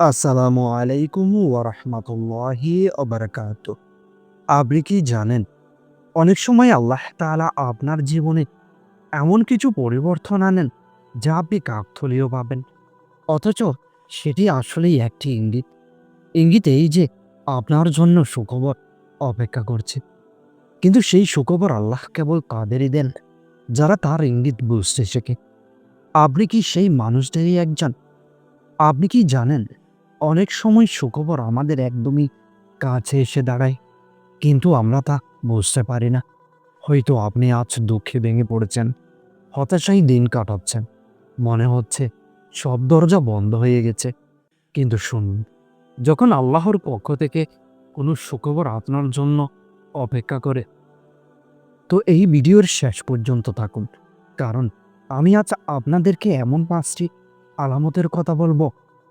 আসসালামু আলাইকুম ওরহমতুল্লাহি অবরকাত আপনি কি জানেন, অনেক সময় আল্লাহ তাআলা আপনার জীবনে এমন কিছু পরিবর্তন আনেন যা আপনি কাকথলীয় পাবেন অথচ সেটি আসলেই একটি ইঙ্গিত। ইঙ্গিত এই যে আপনার জন্য সুখবর অপেক্ষা করছে। কিন্তু সেই সুখবর আল্লাহ কেবল কাদেরই দেন, যারা তার ইঙ্গিত বুঝতে শেখে। আপনি কি সেই মানুষদেরই একজন? আপনি কি জানেন অনেক সময় সুখবর আমাদের একদমই কাছে এসে দাঁড়ায়, কিন্তু আমরা তা বুঝতে পারি না। হয়তো আপনি আজ দুঃখে ভেঙে পড়েছেন হতাশাই দিন কাটাচ্ছেন, মনে হচ্ছে সব দরজা বন্ধ হয়ে গেছে। কিন্তু শুনুন, যখন আল্লাহর পক্ষ থেকে কোনো সুখবর আপনার জন্য অপেক্ষা করে, তো এই ভিডিওর শেষ পর্যন্ত থাকুন, কারণ আমি আজ আপনাদেরকে এমন পাঁচটি আলামতের কথা বলব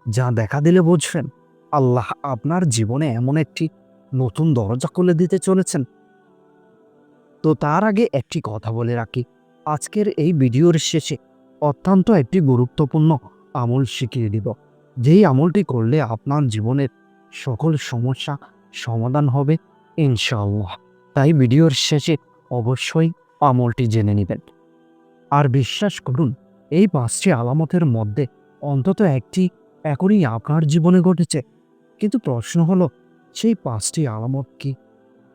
যা দেখা দিলে বুঝবেন। আল্লাহ আপনার জীবনে এমন একটি নতুন দরজা খুলে দিতে চলেছেন। তো তার আগে একটি কথা বলে রাখি। আজকের এই ভিডিওর শেষে অত্যন্ত একটি গুরুত্বপূর্ণ আমল শিখিয়ে দিব। যেই আমলটি করলে আপনার জীবনের সকল সমস্যা সমাধান হবে ইনশাআল্লাহ। তাই ভিডিওর শেষে অবশ্যই আমলটি জেনে নেবেন। আর বিশ্বাস করুন, এই পাঁচটি আলামতের মধ্যে অন্তত একটি এখনই আপনার জীবনে ঘটেছে। কিন্তু প্রশ্ন হলো, সেই পাঁচটি আলামত কি?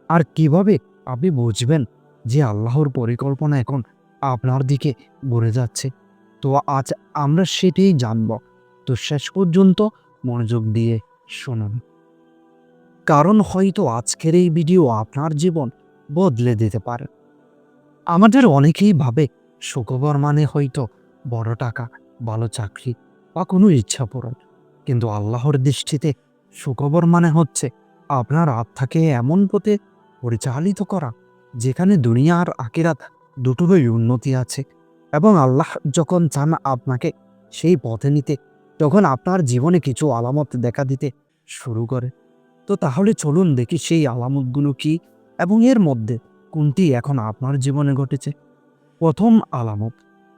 আর কীভাবে আপনি বুঝবেন যে আল্লাহর পরিকল্পনা এখন আপনার দিকে ঘুরে যাচ্ছে? তো আজ আমরা সেটাই জানব। তো শেষ পর্যন্ত মনোযোগ দিয়ে শুনুন। কারণ হয়তো আজকের এই ভিডিও আপনার জীবন বদলে দিতে পারে। আমাদের অনেকেই ভাবে সুখবর মানে হয়তো বড় টাকা, ভালো চাকরি বা কোনো ইচ্ছা পূরণ। কিন্তু আল্লাহর দৃষ্টিতে সুখবর মানে হচ্ছে আপনার আত্মাকে এমন পথে পরিচালিত করা, যেখানে দুনিয়া আর আকিরাত দুটোরই উন্নতি আছে এবং আল্লাহ যখন চান আপনাকে সেই পথে নিতে, তখন আপনার জীবনে কিছু আলামত দেখা দিতে শুরু করে। তো তাহলে চলুন দেখি সেই আলামতগুলো কি এবং এর মধ্যে কোনটি এখন আপনার জীবনে ঘটেছে। প্রথম আলামত,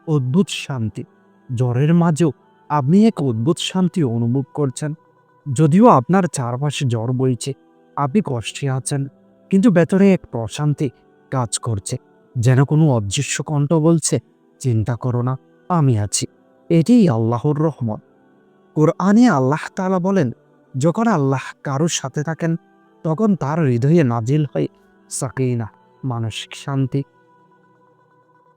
অদ্ভুত শান্তি। জ্বরের মাঝেও আপনি এক অদ্ভুত শান্তি অনুভব করছেন। যদিও আপনার চারপাশে জ্বর বইছে, আপনি কষ্টে আছেন, কিন্তু ভেতরে এক প্রশান্তি কাজ করছে। যেন কোনো অদৃশ্য কণ্ঠ বলছে, চিন্তা করো না, আমি আছি। এটিই আল্লাহর রহমত। কোরআনে আল্লাহ তালা বলেন, যখন আল্লাহ কারোর সাথে থাকেন, তখন তার হৃদয়ে নাজিল হয় সাকিনা, মানসিক শান্তি।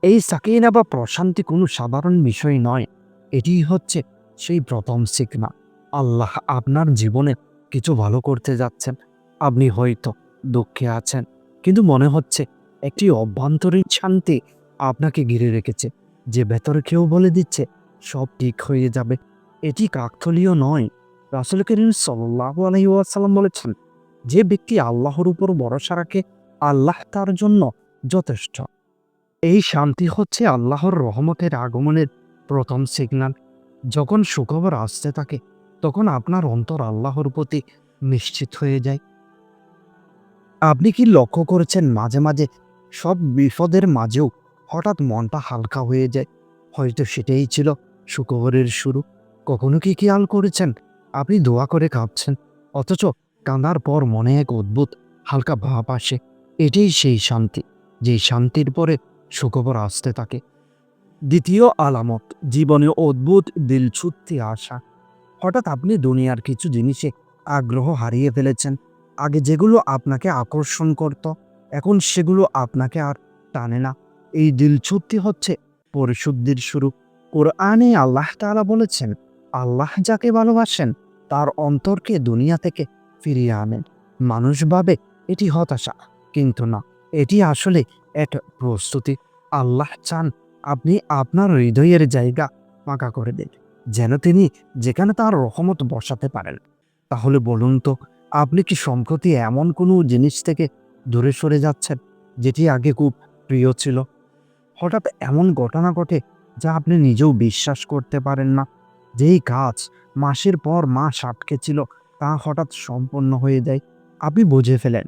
এই সাকিনা বা প্রশান্তি কোনো সাধারণ বিষয় নয়। এটি হচ্ছে সেই প্রথম সিগনা আল্লাহ আপনার জীবনে কিছু ভালো করতে যাচ্ছেন। আপনি হয়তো দুঃখে আছেন, কিন্তু মনে হচ্ছে একটি অভ্যন্তরীণ শান্তি আপনাকে ঘিরে রেখেছে। যে ভেতরে কেউ বলে দিচ্ছে, সব ঠিক হয়ে যাবে। এটি কাকথলীয় নয়। রাসুল করিম সাল্লাহ আলহিউসাল্লাম বলেছেন, যে ব্যক্তি আল্লাহর উপর ভরসা রাখে, আল্লাহ তার জন্য যথেষ্ট। এই শান্তি হচ্ছে আল্লাহর রহমতের আগমনের প্রথম সিগন্যাল যখন সুখবর আসতে থাকে তখন আপনার অন্তর আল্লাহর প্রতি নিশ্চিত হয়ে যায়। আপনি কি লক্ষ্য করেছেন মাঝে মাঝে সব বিপদের মাঝেও হঠাৎ মনটা হালকা হয়ে যায়? হয়তো সেটাই ছিল সুখবরের শুরু। কখনো কি খেয়াল করেছেন? আপনি দোয়া করে কাঁপছেন, অথচ কাঁদার পর মনে এক অদ্ভুত, হালকা ভাব আসে। এটাই সেই শান্তি যেই শান্তির পরে সুখবর আসতে থাকে। দ্বিতীয় আলামত, জীবনে অদ্ভুত দিলছুত্তি আসা। হঠাৎ আপনি দুনিয়ার কিছু জিনিসে আগ্রহ হারিয়ে ফেলেছেন। আগে যেগুলো আপনাকে আকর্ষণ করত, এখন সেগুলো আপনাকে আর টানে না। এই দিল দিলছুত্তি হচ্ছে পরিশুদ্ধির শুরু। কোরআনে আল্লাহ তাআলা বলেছেন, আল্লাহ যাকে ভালোবাসেন, তার অন্তরকে দুনিয়া থেকে ফিরিয়ে আনেন। মানুষ ভাবে এটি হতাশা, কিন্তু না, এটি আসলে এক প্রস্তুতি। আল্লাহ চান আপনি আপনার হৃদয়ের জায়গা ফাঁকা করে দেন, যেন তিনি যেখানে তার রহমত বসাতে পারেন। তাহলে বলুন তো, আপনি কি সম্প্রতি এমন কোনো জিনিস থেকে দূরে সরে যাচ্ছেন, যেটি আগে খুব প্রিয় ছিল? হঠাৎ এমন ঘটনা ঘটে যা আপনি নিজেও বিশ্বাস করতে পারেন না। যেই কাজ মাসের পর মাস আটকে ছিল, তা হঠাৎ সম্পন্ন হয়ে যায়, আপনি বুঝে ফেলেন।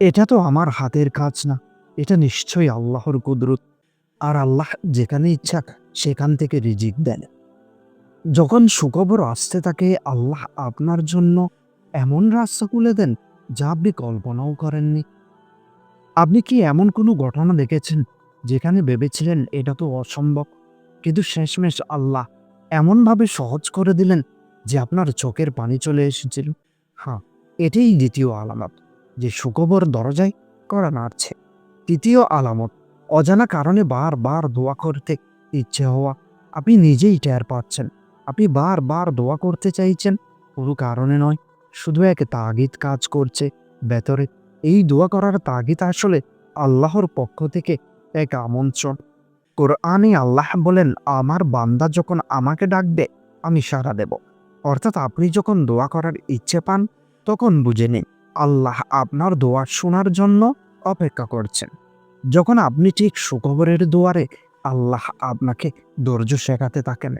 এটা তো আমার হাতের কাজ না, এটা নিশ্চয়ই আল্লাহর কুদরত। আর আল্লাহ যেখানে ইচ্ছা সেখান থেকে রিজিক দেন। যখন সুখবর আসতে থাকে, আল্লাহ আপনার জন্য এমন রাস্তা খুলে দেন যা আপনি কল্পনাও করেননি। আপনি কি এমন কোনো ঘটনা দেখেছেন যেখানে ভেবেছিলেন এটা তো অসম্ভব, কিন্তু শেষমেশ আল্লাহ এমনভাবে সহজ করে দিলেন যে আপনার চোখের পানি চলে এসেছিল? হ্যাঁ এটাই দ্বিতীয় আলামত, যে সুখবর দরজায় করা নাড়ছে তৃতীয় আলামত অজানা কারণে বারবার দোয়া করতে ইচ্ছে হওয়া আপনি নিজেই টের পাচ্ছেন। আপনি বারবার দোয়া করতে চাইছেন, কোনো কারণে নয়। শুধু এক তাগিদ কাজ করছে ভেতরে। এই দোয়া করার তাগিদ আসলে আল্লাহর পক্ষ থেকে এক আমন্ত্রণ। কোরআনে আল্লাহ বলেন, আমার বান্দা যখন আমাকে ডাকবে, আমি সাড়া দেব। অর্থাৎ আপনি যখন দোয়া করার ইচ্ছে পান, তখন বুঝে নিন, আল্লাহ আপনার দোয়া শোনার জন্য অপেক্ষা করছেন। যখন আপনি ঠিক সুখবরের দুয়ারে আল্লাহ আপনাকে ধৈর্য শেখাতে থাকেন,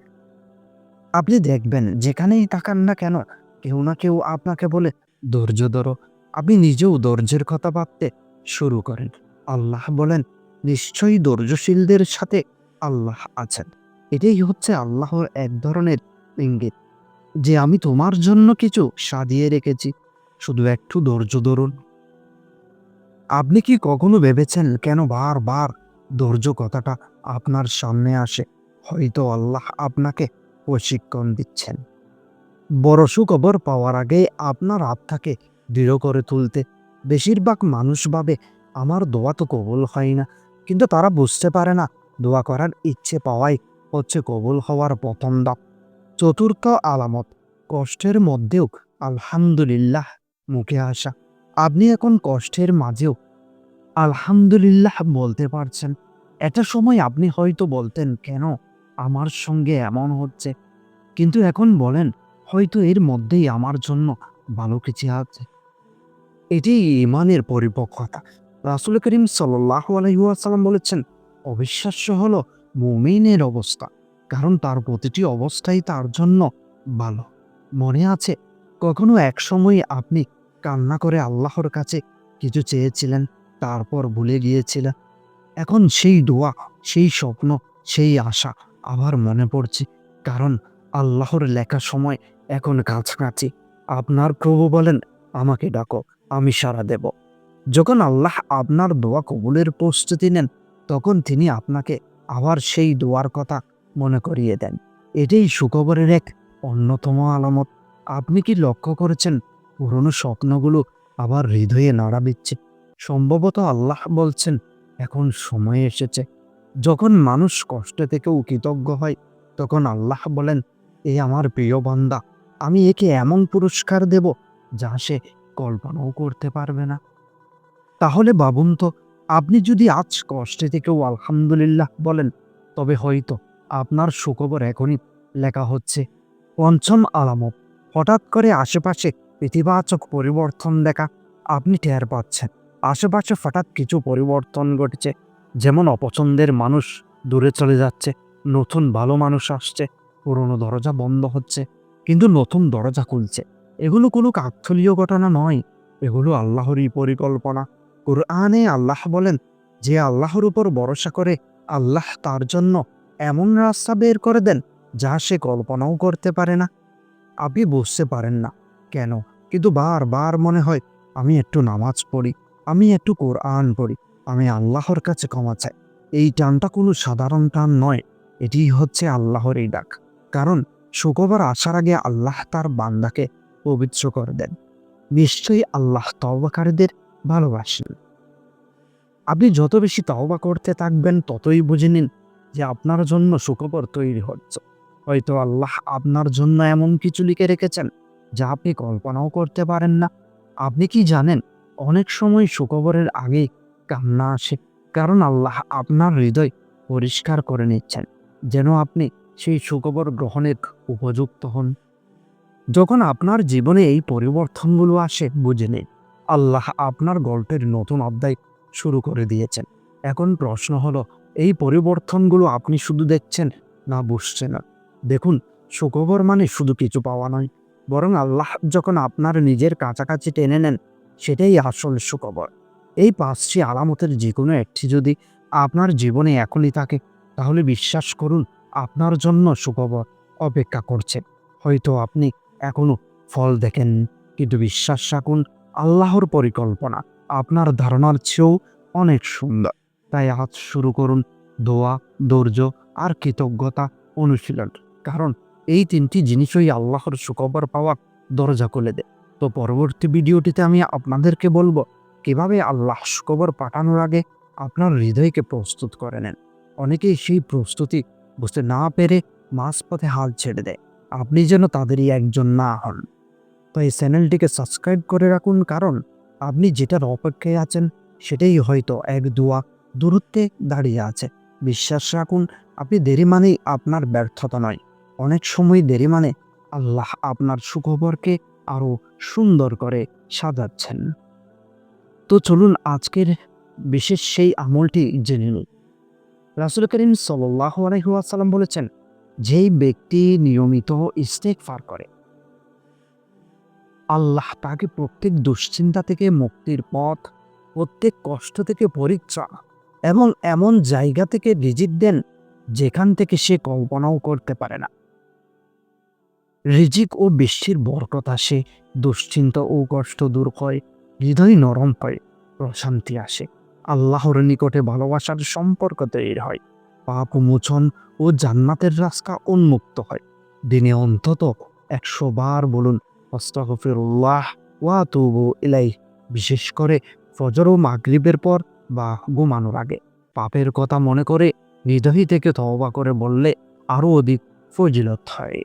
আপনি দেখবেন যেখানেই তাকান না কেন, কেউ না কেউ আপনাকে বলে, ধৈর্য ধরো। আপনি নিজেও ধৈর্যের কথা ভাবতে শুরু করেন। আল্লাহ বলেন, নিশ্চয়ই ধৈর্যশীলদের সাথে আল্লাহ আছেন। এটাই হচ্ছে আল্লাহর এক ধরনের ইঙ্গিত, যে আমি তোমার জন্য কিছু সাজিয়ে রেখেছি। শুধু একটু ধৈর্য ধরুন। আপনি কি কখনো ভেবেছেন কেন বারবার ধৈর্য কথাটা আপনার সামনে আসে? হয়তো আল্লাহ আপনাকে প্রশিক্ষণ দিচ্ছেন। বড় সুখবর পাওয়ার আগে আপনার আত্মাকে দৃঢ় করে তুলতে বেশিরভাগ মানুষ ভাবে, আমার দোয়া তো কবুল হয় না। কিন্তু তারা বুঝতে পারে না, দোয়া করার ইচ্ছে পাওয়াই হচ্ছে কবুল হওয়ার প্রথম ধাপ। চতুর্থ আলামত, কষ্টের মধ্যেও আলহামদুলিল্লাহ মুখে আসা। আপনি এখন কষ্টের মাঝেও আলহামদুলিল্লাহ বলতে পারছেন। একটা সময় আপনি হয়তো বলতেন, কেন? আমার সঙ্গে এমন হচ্ছে। কিন্তু এখন বলেন, হয়তো এর মধ্যেই আমার জন্য ভালো কিছু আছে। এটি ইমানের পরিপক্কতা। রাসুল করিম সাল্লাহ আলহিউসালাম বলেছেন, অবিশ্বাস্য হলো মুমিনের অবস্থা, কারণ তার প্রতিটি অবস্থাই তার জন্য ভালো। মনে আছে, কখনো এক সময় আপনি কান্না করে আল্লাহর কাছে কিছু চেয়েছিলেন, তারপর ভুলে গিয়েছিলেন। এখন সেই দোয়া, সেই স্বপ্ন, সেই আশা আবার মনে পড়ছে, কারণ আল্লাহর লেখা সময় এখন কাছাকাছি। আপনার প্রভু বলেন, আমাকে ডাকো, আমি সাড়া দেব। যখন আল্লাহ আপনার দোয়া কবুলের প্রস্তুতি নেন, তখন তিনি আপনাকে আবার সেই দোয়ার কথা মনে করিয়ে দেন। এটাই সুখবরের এক অন্যতম আলামত। আপনি কি লক্ষ্য করেছেন পুরনো স্বপ্নগুলো আবার হৃদয়ে নাড়া দিচ্ছে। সম্ভবত আল্লাহ বলছেন, এখন সময় এসেছে। যখন মানুষ কষ্ট থেকেও কৃতজ্ঞ হয়, তখন আল্লাহ বলেন, এ আমার প্রিয় বান্দা, আমি একে এমন পুরস্কার দেব যা সে কল্পনাও করতে পারবে না। তাহলে ভাবুন তো, আপনি যদি আজ কষ্টে থেকেও আলহামদুলিল্লাহ বলেন, তবে হয়তো আপনার সুখবর এখনই লেখা হচ্ছে। পঞ্চম আলামত, হঠাৎ করে আশেপাশে ইতিবাচক পরিবর্তন দেখা আপনি টের পাচ্ছেন। আশেপাশে হঠাৎ কিছু পরিবর্তন ঘটেছে। যেমন অপছন্দের মানুষ দূরে চলে যাচ্ছে, নতুন ভালো মানুষ আসছে, পুরনো দরজা বন্ধ হচ্ছে, কিন্তু নতুন দরজা খুলছে। এগুলো কোনো কাকথলীয় ঘটনা নয়, এগুলো আল্লাহরই পরিকল্পনা। কোরআনে আল্লাহ বলেন, যে আল্লাহর উপর ভরসা করে, আল্লাহ তার জন্য এমন রাস্তা বের করে দেন যা সে কল্পনাও করতে পারে না। আপনি বুঝতে পারেন না। কেন? কিন্তু বারবার মনে হয়, আমি একটু নামাজ পড়ি, আমি একটু কোরআন পড়ি, আমি আল্লাহর কাছে ক্ষমা চাই। এই টানটা কোনো সাধারণ টান নয়, এটি হচ্ছে আল্লাহর এই ডাক। কারণ শুক্রবার আসার আগে আল্লাহ তার বান্দাকে পবিত্র করে দেন। নিশ্চয়ই আল্লাহ তওবাকারীদের ভালোবাসেন। আপনি যত বেশি তওবা করতে থাকবেন, ততই বুঝে নিন যে আপনার জন্য সুখবর তৈরি হচ্ছে। হয়তো আল্লাহ আপনার জন্য এমন কিছু লিখে রেখেছেন যা আপনি কল্পনাও করতে পারেন না। আপনি কি জানেন, অনেক সময় সুখবরের আগেই কান্না আসে, কারণ আল্লাহ আপনার হৃদয় পরিষ্কার করে নিচ্ছেন, যেন আপনি সেই সুখবর গ্রহণের উপযুক্ত হন। যখন আপনার জীবনে এই পরিবর্তনগুলো আসে, বুঝে নিন, আল্লাহ আপনার গল্পের নতুন অধ্যায় শুরু করে দিয়েছেন। এখন প্রশ্ন হলো, এই পরিবর্তনগুলো আপনি শুধু দেখছেন না বুঝছেন? না দেখুন, সুখবর মানে শুধু কিছু পাওয়া নয় বরং আল্লাহ যখন আপনার নিজের কাছাকাছি টেনে নেন, সেটাই আসল সুখবর। এই পাঁচটি আলামতের যে কোনো একটি যদি আপনার জীবনে এখনই থাকে, তাহলে বিশ্বাস করুন আপনার জন্য সুখবর অপেক্ষা করছে। হয়তো আপনি এখনও ফল দেখেন, কিন্তু বিশ্বাস রাখুন, আল্লাহর পরিকল্পনা আপনার ধারণার চেয়েও অনেক সুন্দর। তাই আজ শুরু করুন দোয়া, ধৈর্য আর কৃতজ্ঞতা অনুশীলন। কারণ এই তিনটি জিনিসই আল্লাহর সুখবর পাওয়ার দরজা খুলে দেয়। তো পরবর্তী ভিডিওটিতে আমি আপনাদেরকে বলব, কীভাবে আল্লাহ সুখবর পাঠানোর আগে আপনার হৃদয়কে প্রস্তুত করে নেন। অনেকেই সেই প্রস্তুতি বুঝতে না পেরে মাঝপথে হাল ছেড়ে দেয়। আপনি যেন তাদেরই একজন না হন। তো এই চ্যানেলটিকে সাবস্ক্রাইব করে রাখুন, কারণ আপনি যেটার অপেক্ষায় আছেন, সেটাই হয়তো এক দোয়া দূরত্বে দাঁড়িয়ে আছে। বিশ্বাস রাখুন, আপনি দেরি মানেই আপনার ব্যর্থতা নয়। অনেক সময় দেরি মানে আল্লাহ আপনার সুখবরকে আরও সুন্দর করে সাজাচ্ছেন। তো চলুন আজকের বিশেষ সেই আমলটি জেনে নিন রাসুল করিম সাল্লাহ আলহিহাসাল্লাম বলেছেন, যেই ব্যক্তি নিয়মিত ইস্তেকফার করে, আল্লাহ তাকে প্রত্যেক দুশ্চিন্তা থেকে মুক্তির পথ, প্রত্যেক কষ্ট থেকে পরীক্ষা এবং এমন জায়গা থেকে রিজিট দেন যেখান থেকে সে কল্পনাও করতে পারে না। রিজিক ও বৃষ্টির বরকত আসে, দুশ্চিন্তা ও কষ্ট দূর হয়, হৃদয় নরম হয়, প্রশান্তি আসে। আল্লাহর নিকটে ভালোবাসার সম্পর্ক তৈরি হয়। পাপ মোচন ও জান্নাতের রাস্তা উন্মুক্ত হয়। দিনে অন্তত একশো বার বলুন অস্তগফিরুল্লাহ ওয়া তুবু ইলাই বিশেষ করে ফজর ও মাগরিবের পর বা ঘুমানোর আগে। পাপের কথা মনে করে হৃদয় থেকে তওবা করে বললে আরও অধিক ফজিলত হয়।